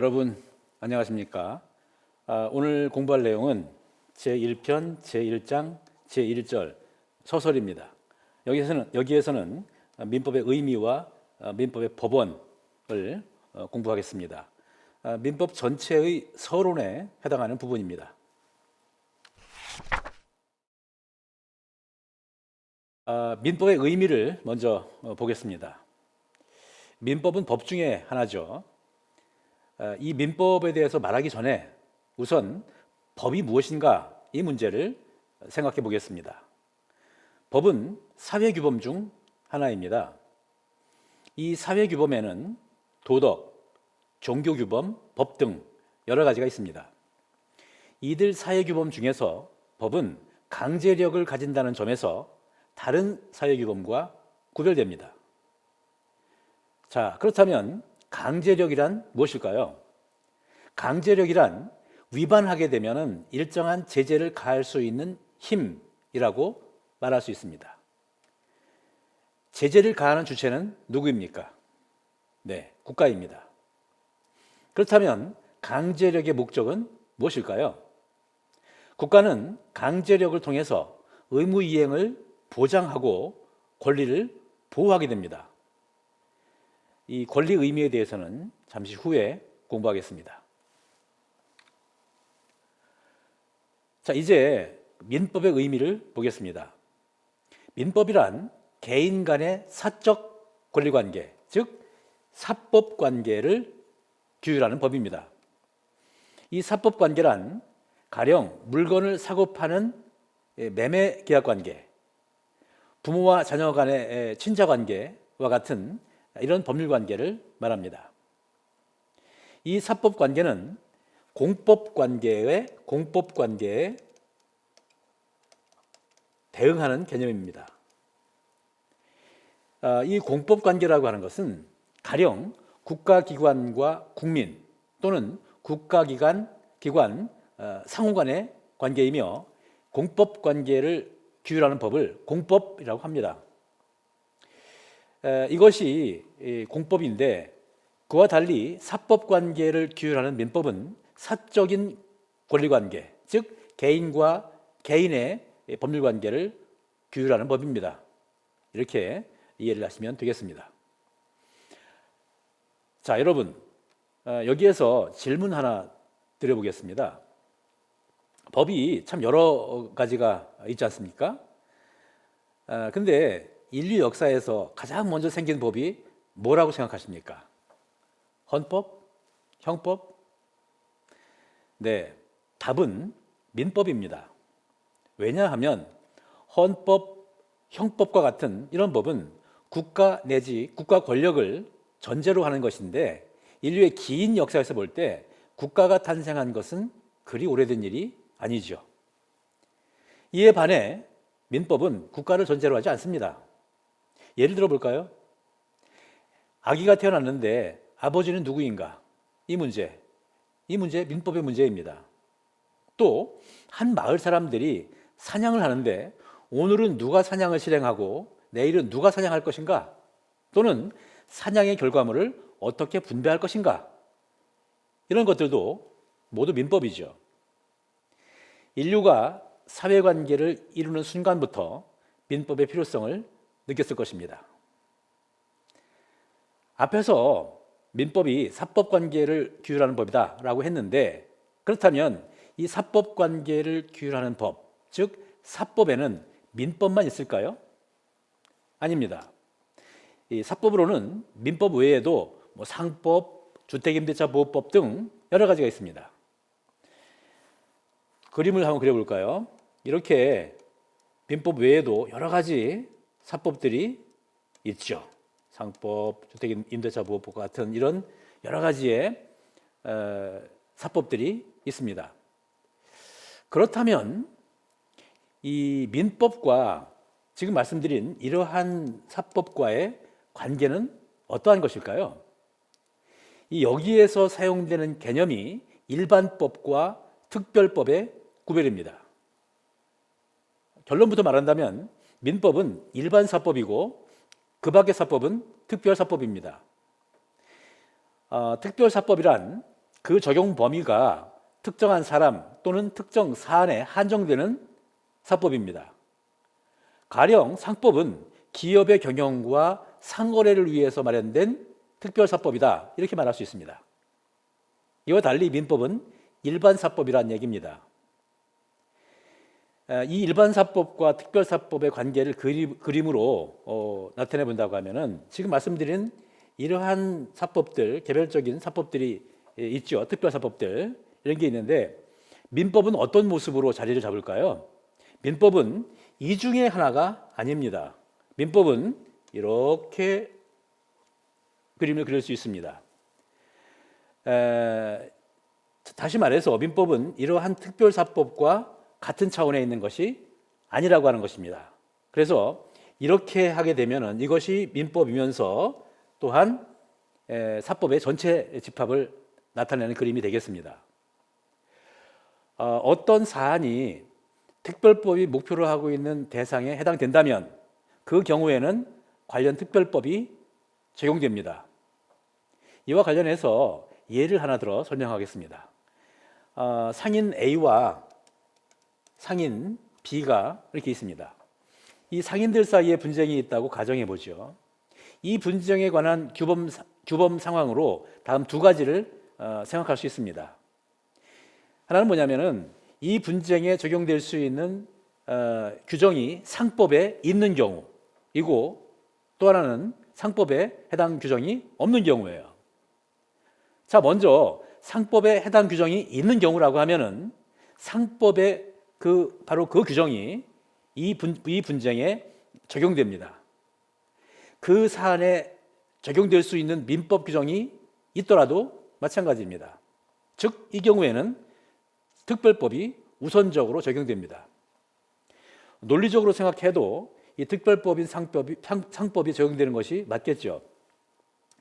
여러분 안녕하십니까? 아, 오늘 공부할 내용은 제 1편 제 1장 제 1절 소설입니다. 여기에서는 여기에서는 민법의 의미와 아, 민법의 법원을 어, 공부하겠습니다. 아, 민법 전체의 서론에 해당하는 부분입니다. 아, 민법의 의미를 먼저 어, 보겠습니다. 민법은 법 중에 하나죠. 아, 이 민법에 대해서 말하기 전에 우선 법이 무엇인가 이 문제를 생각해 보겠습니다. 법은 사회규범 중 하나입니다. 이 사회규범에는 도덕, 종교규범, 법 등 여러 가지가 있습니다. 이들 사회규범 중에서 법은 강제력을 가진다는 점에서 다른 사회규범과 구별됩니다. 자, 그렇다면 강제력이란 무엇일까요? 강제력이란 위반하게 되면 일정한 제재를 가할 수 있는 힘이라고 말할 수 있습니다. 제재를 가하는 주체는 누구입니까? 네, 국가입니다. 그렇다면 강제력의 목적은 무엇일까요? 국가는 강제력을 통해서 의무 이행을 보장하고 권리를 보호하게 됩니다. 이 권리 의미에 대해서는 잠시 후에 공부하겠습니다. 자, 이제 민법의 의미를 보겠습니다. 민법이란 개인 간의 사적 권리 관계, 즉 사법 관계를 규율하는 법입니다. 이 사법 관계란 가령 물건을 사고 파는 매매 계약 관계, 부모와 자녀 간의 친자 관계와 같은 이런 법률 관계를 말합니다. 이 사법 관계는 공법 관계의 공법 관계에 대응하는 개념입니다. 아, 이 공법 관계라고 하는 것은 가령 국가기관과 국민 또는 국가기관 기관 어, 상호 간의 관계이며 공법 관계를 규율하는 법을 공법이라고 합니다. 이것이 공법인데 그와 달리 사법 관계를 규율하는 민법은 사적인 권리 관계, 즉 개인과 개인의 법률 관계를 규율하는 법입니다. 이렇게 이해를 하시면 되겠습니다. 자, 여러분 어, 여기에서 질문 하나 드려보겠습니다. 법이 참 여러 가지가 있지 않습니까? 아, 근데 인류 역사에서 가장 먼저 생긴 법이 뭐라고 생각하십니까? 헌법? 형법? 네, 답은 민법입니다. 왜냐하면 헌법, 형법과 같은 이런 법은 국가 내지 국가 권력을 전제로 하는 것인데 인류의 긴 역사에서 볼 때 국가가 탄생한 것은 그리 오래된 일이 아니죠. 이에 반해 민법은 국가를 전제로 하지 않습니다. 예를 들어 볼까요? 아기가 태어났는데 아버지는 누구인가? 이 문제. 이 문제 민법의 문제입니다. 또 한 마을 사람들이 사냥을 하는데 오늘은 누가 사냥을 실행하고 내일은 누가 사냥할 것인가? 또는 사냥의 결과물을 어떻게 분배할 것인가? 이런 것들도 모두 민법이죠. 인류가 사회관계를 이루는 순간부터 민법의 필요성을 느꼈을 것입니다. 앞에서 민법이 사법 관계를 규율하는 법이다라고 했는데 그렇다면 이 사법 관계를 규율하는 법, 즉 사법에는 민법만 있을까요? 아닙니다. 이 사법으로는 민법 외에도 뭐 상법, 주택임대차 보호법 등 여러 가지가 있습니다. 그림을 한번 그려볼까요? 이렇게 민법 외에도 여러 가지 사법들이 있죠. 상법, 주택 임대차 보호법 같은 이런 여러 가지의 어, 사법들이 있습니다. 그렇다면 이 민법과 지금 말씀드린 이러한 사법과의 관계는 어떠한 것일까요? 이 여기에서 사용되는 개념이 일반법과 특별법의 구별입니다. 결론부터 말한다면 민법은 일반 사법이고 그 밖의 사법은 특별 사법입니다. 어, 특별 사법이란 그 적용 범위가 특정한 사람 또는 특정 사안에 한정되는 사법입니다. 가령 상법은 기업의 경영과 상거래를 위해서 마련된 특별사법이다. 이렇게 말할 수 있습니다. 이와 달리 민법은 일반사법이란 얘기입니다. 에, 이 일반사법과 특별사법의 관계를 그리, 그림 으로 어, 나타내 본다고 하면은 지금 말씀드린 이러한 사법들, 개별적인 사법들이 예, 있죠. 특별사법들 이런 게 있는데 민법은 어떤 모습으로 자리를 잡을까요? 민법은 이 중에 하나가 아닙니다. 민법은 이렇게 그림을 그릴 수 있습니다. 에, 다시 말해서 민법은 이러한 특별사법과 같은 차원에 있는 것이 아니라고 하는 것입니다. 그래서 이렇게 하게 되면 이것이 민법이면서 또한 에, 사법의 전체 집합을 나타내는 그림이 되겠습니다. 어, 어떤 사안이 특별법이 목표로 하고 있는 대상에 해당된다면 그 경우에는 관련 특별법이 적용됩니다. 이와 관련해서 예를 하나 들어 설명하겠습니다. 어, 상인 A와 상인 B가 이렇게 있습니다. 이 상인들 사이에 분쟁이 있다고 가정해 보죠. 이 분쟁에 관한 규범, 규범 상황으로 다음 두 가지를 어, 생각할 수 있습니다. 하나는 뭐냐면은 이 분쟁에 적용될 수 있는 어, 규정이 상법에 있는 경우이고 또 하나는 상법에 해당 규정이 없는 경우예요. 자, 먼저 상법에 해당 규정이 있는 경우라고 하면은 상법에 그 바로 그 규정이 이, 분, 이 분쟁에 적용됩니다. 그 사안에 적용될 수 있는 민법 규정이 있더라도 마찬가지입니다. 즉, 이 경우에는 특별법이 우선적으로 적용됩니다. 논리적으로 생각해도 이 특별법인 상법이, 상 법이 적용되는 것이 맞겠죠.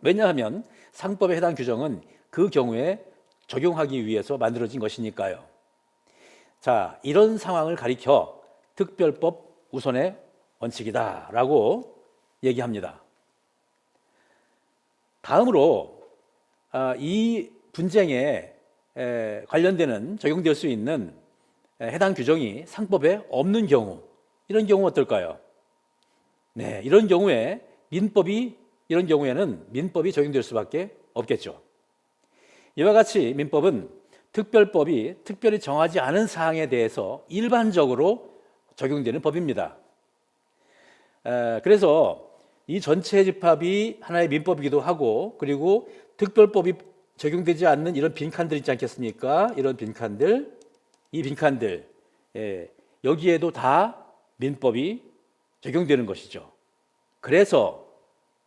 왜냐하면 상법에 해당 규정은 그 경우에 적용하기 위해서 만들어진 것이니까요. 자, 이런 상황을 가리켜 특별법 우선의 원칙이다라고 얘기합니다. 다음으로 아, 이 분쟁에 관련되는 적용될 수 있는 해당 규정이 상법에 없는 경우 이런 경우 어떨까요? 네, 이런 경우에 민법이 이런 경우에는 민법이 적용될 수밖에 없겠죠. 이와 같이 민법은 특별법이 특별히 정하지 않은 사항에 대해서 일반적으로 적용되는 법입니다. 그래서 이 전체 집합이 하나의 민법이기도 하고 그리고 특별법이 적용되지 않는 이런 빈칸들 있지 않겠습니까? 이런 빈칸들, 이 빈칸들, 예, 여기에도 다 민법이 적용되는 것이죠. 그래서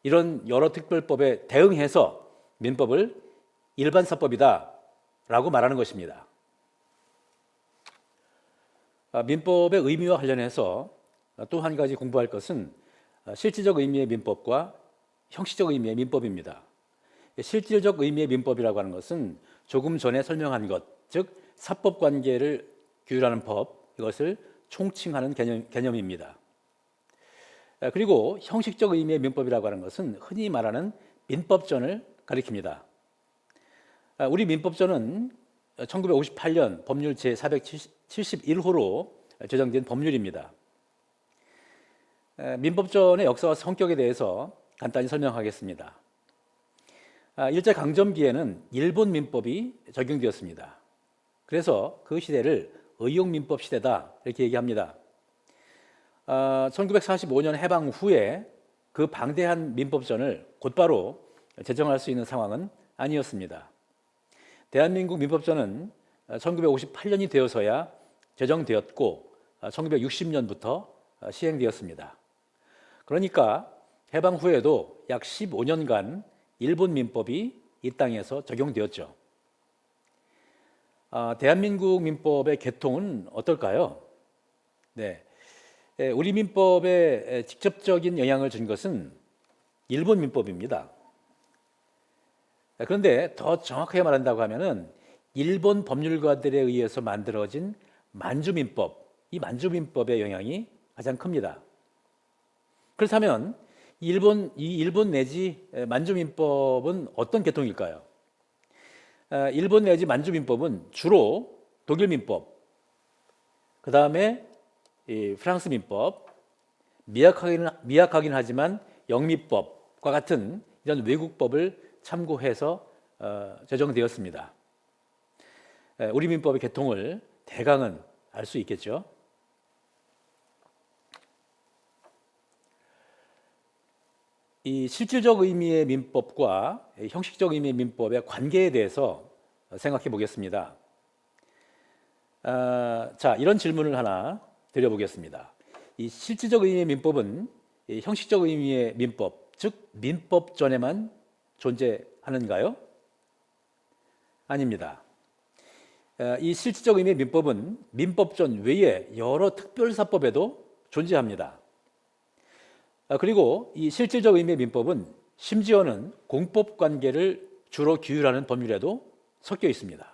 이런 여러 특별법에 대응해서 민법을 일반사법이다 라고 말하는 것입니다. 아, 민법의 의미와 관련해서 또 한 가지 공부할 것은 실질적 의미의 민법과 형식적 의미의 민법입니다. 실질적 의미의 민법이라고 하는 것은 조금 전에 설명한 것, 즉 사법 관계를 규율하는 법, 이것을 총칭하는 개념, 개념입니다. 아, 그리고 형식적 의미의 민법이라고 하는 것은 흔히 말하는 민법전을 가리킵니다. 아, 우리 민법전은 1958년 법률 제471호로 제정된 법률입니다. 아, 민법전의 역사와 성격에 대해서 간단히 설명하겠습니다. 일제 강점기에는 일본 민법이 적용되었습니다. 그래서 그 시대를 의용민법 시대다 이렇게 얘기합니다. 1945년 해방 후에 그 방대한 민법전을 곧바로 제정할 수 있는 상황은 아니었습니다. 대한민국 민법전은 1958년이 되어서야 제정되었고 1960년부터 시행되었습니다. 그러니까 해방 후에도 약 15년간 일본 민법이 이 땅에서 적용되었죠. 아, 대한민국 민법의 개통은 어떨까요? 네, 우리 민법에 직접적인 영향을 준 것은 일본 민법입니다. 그런데 더 정확하게 말한다고 하면은 일본 법률가들에 의해서 만들어진 만주민법, 이 만주민법의 영향이 가장 큽니다. 그렇다면 일본 이 일본 내지 만주민법은 어떤 계통일까요? 어, 일본 내지 만주 민법은 주로 독일 민법, 그 다음에 프랑스 민법, 미약하긴, 미약하긴 하지만 영미법과 같은 이런 외국법을 참고해서 어, 제정되었습니다. 에, 우리 민법의 개통을 대강은 알 수 있겠죠. 이 실질적 의미의 민법과 형식적 의미의 민법의 관계에 대해서 생각해 보겠습니다. 아, 자, 이런 질문을 하나 드려보겠습니다. 이 실질적 의미의 민법은 이 형식적 의미의 민법, 즉 민법 전에만 존재하는가요? 아닙니다. 아, 이 실질적 의미의 민법은 민법전 외에 여러 특별사법에도 존재합니다. 아, 그리고 이 실질적 의미의 민법은 심지어는 공법 관계를 주로 규율하는 법률에도 섞여 있습니다.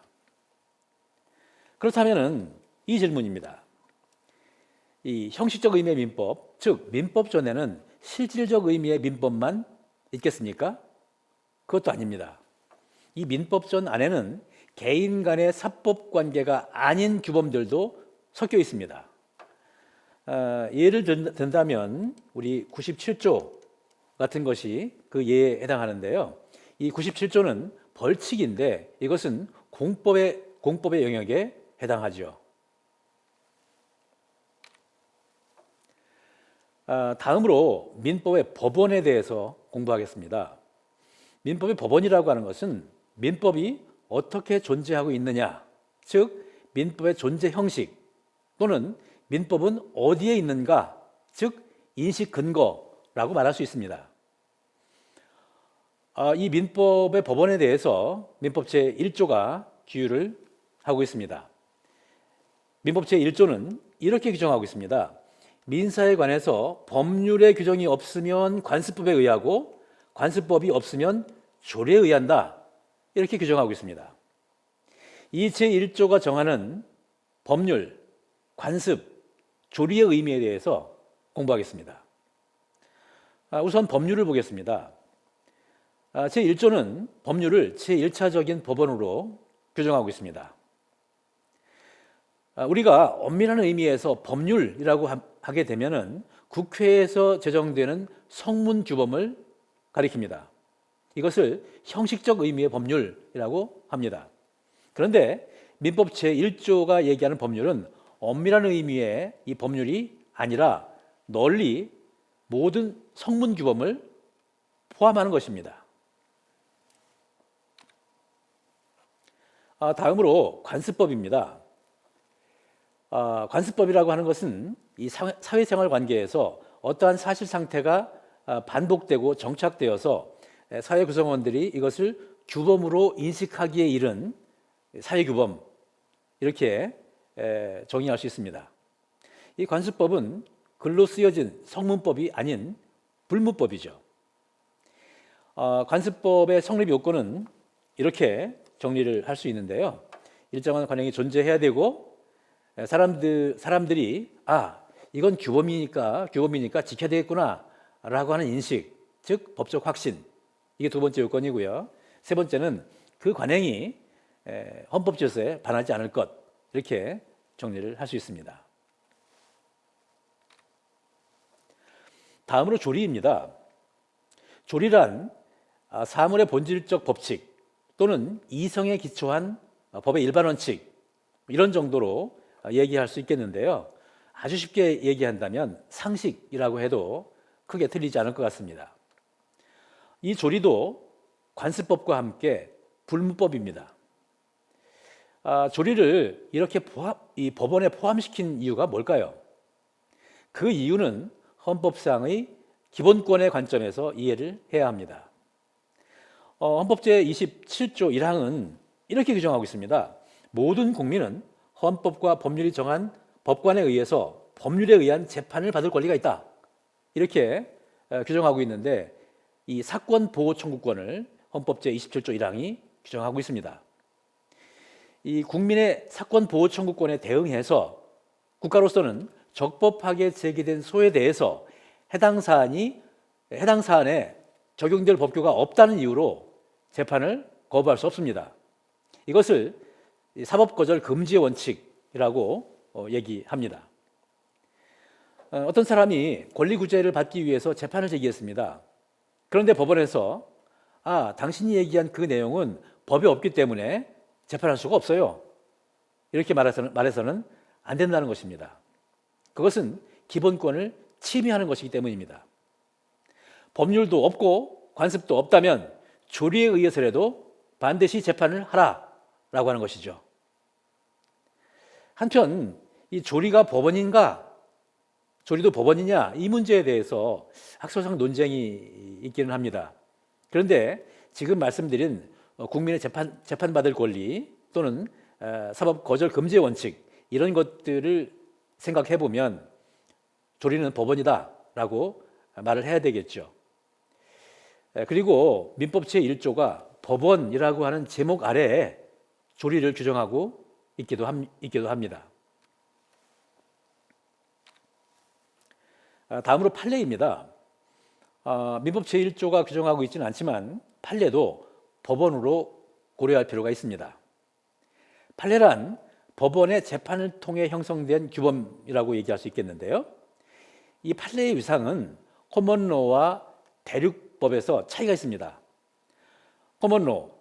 그렇다면은 이 질문입니다. 이 형식적 의미의 민법, 즉 민법 전에는 실질적 의미의 민법만 있겠습니까? 그것도 아닙니다. 이 민법 전 안에는 개인 간의 사법 관계가 아닌 규범들도 섞여 있습니다. 어, 예를 든다면 우리 97조 같은 것이 그 예에 해당하는데요. 이 97조는 벌칙인데 이것은 공법의 공법의 영역에 해당하죠. 아, 다음으로 민법의 법원에 대해서 공부하겠습니다. 민법의 법원이라고 하는 것은 민법이 어떻게 존재하고 있느냐, 즉 민법의 존재 형식 또는 민법은 어디에 있는가, 즉 인식 근거라고 말할 수 있습니다. 아, 이 민법의 법원에 대해서 민법 제 1조가 규율을 하고 있습니다. 민법 제 1조는 이렇게 규정하고 있습니다. 민사에 관해서 법률의 규정이 없으면 관습법에 의하고 관습법이 없으면 조례에 의한다. 이렇게 규정하고 있습니다. 이 제1조가 정하는 법률, 관습, 조리의 의미에 대해서 공부하겠습니다. 아, 우선 법률을 보겠습니다. 아, 제1조는 법률을 제1차적인 법원으로 규정하고 있습니다. 아, 우리가 엄밀한 의미에서 법률이라고 하게 되면은 국회에서 제정되는 성문 규범을 가리킵니다. 이것을 형식적 의미의 법률이라고 합니다. 그런데 민법 제1조가 얘기하는 법률은 엄밀한 의미의 이 법률이 아니라 널리 모든 성문 규범을 포함하는 것입니다. 아, 다음으로 관습법입니다. 아, 관습법이라고 하는 것은 이 사회 생활 관계에서 어떠한 사실 상태가 아, 반복되고 정착되어서 사회 구성원들이 이것을 규범으로 인식하기에 이른 사회 규범 이렇게 정의할 수 있습니다. 이 관습법은 글로 쓰여진 성문법이 아닌 불문법이죠. 아, 관습법의 성립 요건은 이렇게 정리를 할 수 있는데요. 일정한 관행이 존재해야 되고 예, 사람들 사람들이 아 이건 규범이니까 규범이니까 지켜야 되겠구나라고 하는 인식, 즉 법적 확신 이게 두 번째 요건이고요. 세 번째는 그 관행이 헌법 질서에 반하지 않을 것 이렇게 정리를 할 수 있습니다. 다음으로 조리입니다. 조리란 아, 사물의 본질적 법칙 또는 이성에 기초한 법의 일반 원칙 이런 정도로 얘기할 수 있겠는데요. 아주 쉽게 얘기한다면 상식이라고 해도 크게 틀리지 않을 것 같습니다. 이 조리도 관습법과 함께 불문법입니다. 아, 조리를 이렇게 포함, 이 법원에 포함시킨 이유가 뭘까요? 그 이유는 헌법상의 기본권의 관점에서 이해를 해야 합니다. 어, 헌법 제27조 1항은 이렇게 규정하고 있습니다. 모든 국민은 헌법과 법률이 정한 법관에 의해서 법률에 의한 재판을 받을 권리가 있다. 이렇게 규정하고 있는데 이 사건 보호 청구권을 헌법 제27조 1항이 규정하고 있습니다. 이 국민의 사건 보호 청구권에 대응해서 국가로서는 적법하게 제기된 소에 대해서 해당 사안이 해당 사안에 적용될 법규가 없다는 이유로 재판을 거부할 수 없습니다. 이것을 이 사법거절 금지의 원칙이라고 어, 얘기합니다. 어, 어떤 사람이 권리구제를 받기 위해서 재판을 제기했습니다. 그런데 법원에서 아, 당신이 얘기한 그 내용은 법에 없기 때문에 재판할 수가 없어요. 이렇게 말해서는, 말해서는 안 된다는 것입니다. 그것은 기본권을 침해하는 것이기 때문입니다. 법률도 없고 관습도 없다면 조리에 의해서라도 반드시 재판을 하라라고 하는 것이죠. 한편 이 조리가 법원인가 조리도 법원이냐 이 문제에 대해서 학설상 논쟁이 있기는 합니다. 그런데 지금 말씀드린 국민의 재판 재판받을 권리 또는 어, 사법 거절 금지 원칙 이런 것들을 생각해 보면 조리는 법원이다라고 말을 해야 되겠죠. 에, 그리고 민법 제 1조가 법원이라고 하는 제목 아래에 조리를 규정하고 있기도, 함, 있기도 합니다. 아, 다음으로 판례입니다. 아, 민법 제1조가 규정하고 있지는 않지만 판례도 법원으로 고려할 필요가 있습니다. 판례란 법원의 재판을 통해 형성된 규범이라고 얘기할 수 있겠는데요. 이 판례의 위상은 코먼로와 대륙법에서 차이가 있습니다. 코먼로,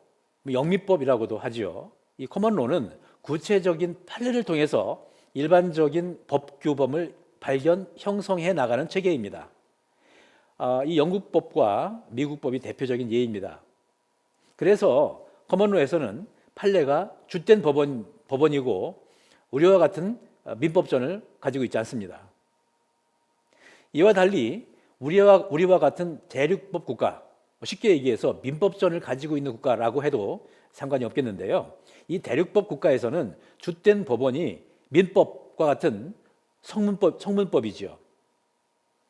뭐 영미법이라고도 하지요. 이 코먼로는 구체적인 판례를 통해서 일반적인 법 규범을 발견, 형성해 나가는 체계입니다. 아, 이 영국법과 미국법이 대표적인 예입니다. 그래서 커먼로에서는 판례가 주된 법원, 법원이고 우리와 같은 민법전을 가지고 있지 않습니다. 이와 달리 우리와, 우리와 같은 대륙법 국가, 쉽게 얘기해서 민법전을 가지고 있는 국가라고 해도 상관이 없겠는데요. 이 대륙법 국가에서는 주된 법원이 민법과 같은 성문법, 성문법이지요.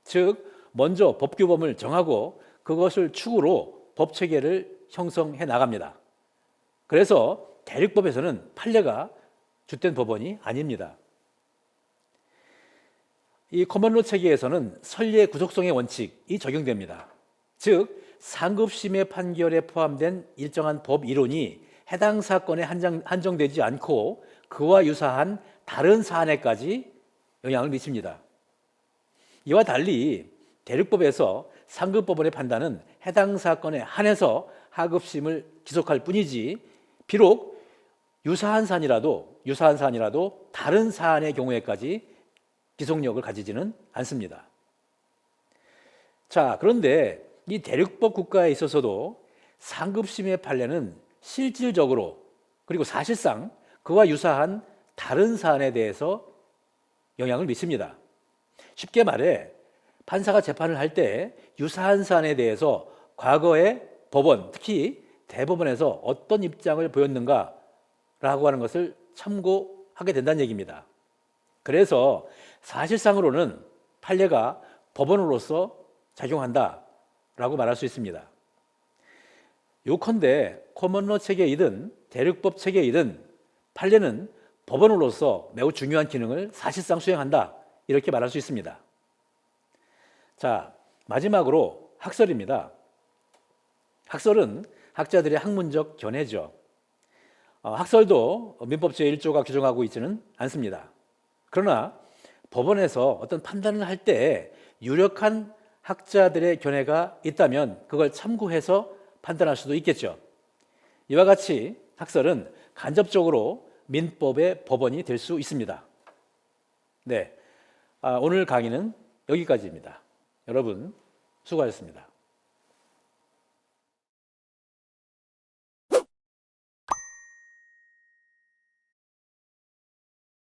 즉, 먼저 법규범을 정하고 그것을 축으로 법 체계를 형성해 나갑니다. 그래서 대륙법에서는 판례가 주된 법원이 아닙니다. 이 커먼로 체계에서는 선례 구속성의 원칙이 적용됩니다. 즉, 상급심의 판결에 포함된 일정한 법 이론이 해당 사건에 한정, 한정되지 않고 그와 유사한 다른 사안에까지 영향을 미칩니다. 이와 달리 대륙법에서 상급법원의 판단은 해당 사건에 한해서 하급심을 기속할 뿐이지 비록 유사한 사안이라도 유사한 사안이라도 다른 사안의 경우에까지 기속력을 가지지는 않습니다. 자, 그런데 이 대륙법 국가에 있어서도 상급심의 판례는 실질적으로 그리고 사실상 그와 유사한 다른 사안에 대해서 영향을 미칩니다. 쉽게 말해 판사가 재판을 할 때 유사한 사안에 대해서 과거의 법원, 특히 대법원에서 어떤 입장을 보였는가라고 하는 것을 참고하게 된다는 얘기입니다. 그래서 사실상으로는 판례가 법원으로서 작용한다라고 말할 수 있습니다. 요컨대 코먼로 체계이든 대륙법 체계이든 판례는 법원으로서 매우 중요한 기능을 사실상 수행한다. 이렇게 말할 수 있습니다. 자, 마지막으로 학설입니다. 학설은 학자들의 학문적 견해죠. 어, 학설도 민법 제1조가 규정하고 있지는 않습니다. 그러나 법원에서 어떤 판단을 할 때 유력한 학자들의 견해가 있다면 그걸 참고해서 판단할 수도 있겠죠. 이와 같이 학설은 간접적으로 민법의 법원이 될 수 있습니다. 네. 아, 오늘 강의는 여기까지입니다. 여러분, 수고하셨습니다.